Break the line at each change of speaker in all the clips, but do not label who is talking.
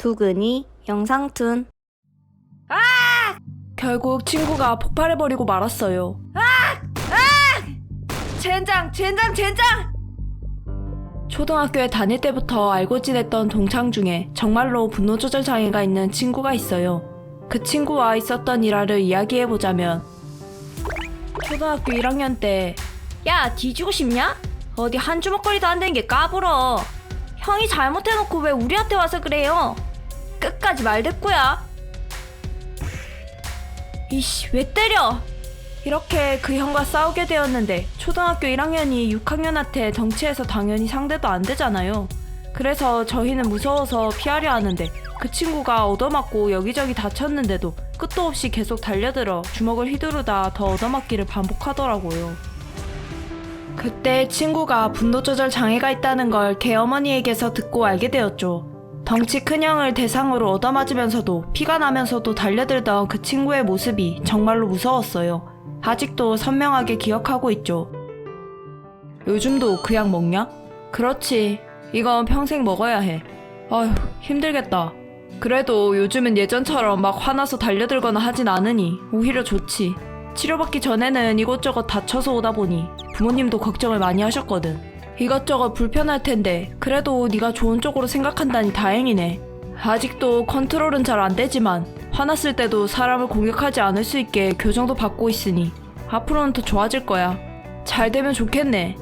두근이 영상툰
결국 친구가 폭발해버리고 말았어요. 젠장, 젠장, 젠장! 초등학교에 다닐 때부터 알고 지냈던 동창 중에 정말로 분노 조절 장애가 있는 친구가 있어요. 그 친구와 있었던 일화를 이야기해보자면 초등학교 1학년 때 야, 뒤지고 싶냐? 어디 한 주먹거리도 안 되는 게 까불어. 형이 잘못해놓고 왜 우리한테 와서 그래요? 끝까지 말 듣고야. 이씨, 왜 때려? 이렇게 그 형과 싸우게 되었는데 초등학교 1학년이 6학년한테 덩치에서 당연히 상대도 안 되잖아요. 그래서 저희는 무서워서 피하려 하는데 그 친구가 얻어맞고 여기저기 다쳤는데도 끝도 없이 계속 달려들어 주먹을 휘두르다 더 얻어맞기를 반복하더라고요. 그때 친구가 분노 조절 장애가 있다는 걸걔 어머니에게서 듣고 알게 되었죠. 덩치 큰 형을 대상으로 얻어맞으면서도 피가 나면서도 달려들던 그 친구의 모습이 정말로 무서웠어요. 아직도 선명하게 기억하고 있죠. 요즘도 그 약 먹냐? 그렇지. 이건 평생 먹어야 해. 아휴, 힘들겠다. 그래도 요즘은 예전처럼 막 화나서 달려들거나 하진 않으니 오히려 좋지. 치료받기 전에는 이곳저곳 다쳐서 오다 보니 부모님도 걱정을 많이 하셨거든. 이것저것 불편할 텐데 그래도 네가 좋은 쪽으로 생각한다니 다행이네. 아직도 컨트롤은 잘 안 되지만 화났을 때도 사람을 공격하지 않을 수 있게 교정도 받고 있으니 앞으로는 더 좋아질 거야. 잘 되면 좋겠네.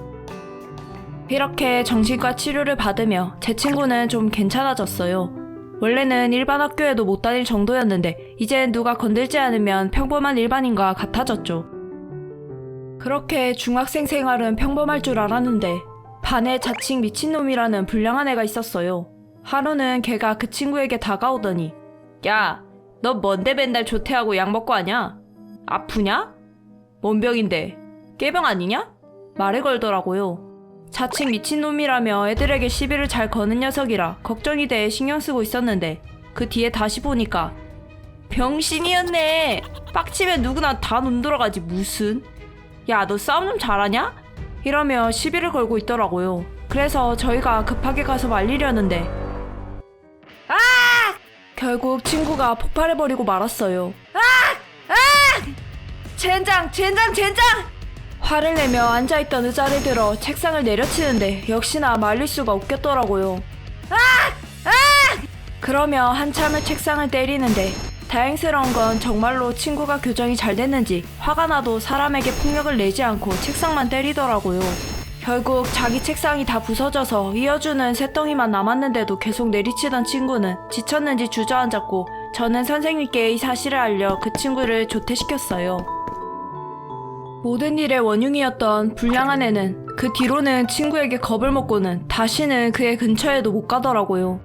이렇게 정신과 치료를 받으며 제 친구는 좀 괜찮아졌어요. 원래는 일반 학교에도 못 다닐 정도였는데 이젠 누가 건들지 않으면 평범한 일반인과 같아졌죠. 그렇게 중학생 생활은 평범할 줄 알았는데 반에 자칭 미친놈이라는 불량한 애가 있었어요. 하루는 걔가 그 친구에게 다가오더니 야, 너 뭔데 맨날 조퇴하고 약 먹고 하냐? 아프냐? 뭔 병인데? 깨병 아니냐? 말을 걸더라고요. 자칭 미친놈이라며 애들에게 시비를 잘 거는 녀석이라 걱정이 돼 신경 쓰고 있었는데 그 뒤에 다시 보니까 병신이었네. 빡치면 누구나 다 눈 돌아가지 무슨? 야, 너 싸움 좀 잘하냐? 이러며 시비를 걸고 있더라고요. 그래서 저희가 급하게 가서 말리려는데 아! 결국 친구가 폭발해버리고 말았어요. 아! 아! 젠장, 젠장, 젠장! 화를 내며 앉아있던 의자를 들어 책상을 내려치는데 역시나 말릴 수가 없겠더라고요. 그러며 한참을 책상을 때리는데 다행스러운 건 정말로 친구가 교정이 잘 됐는지 화가 나도 사람에게 폭력을 내지 않고 책상만 때리더라고요. 결국 자기 책상이 다 부서져서 이어주는 새덩이만 남았는데도 계속 내리치던 친구는 지쳤는지 주저앉았고 저는 선생님께 이 사실을 알려 그 친구를 조퇴시켰어요. 모든 일의 원흉이었던 불량한 애는 그 뒤로는 친구에게 겁을 먹고는 다시는 그의 근처에도 못 가더라고요.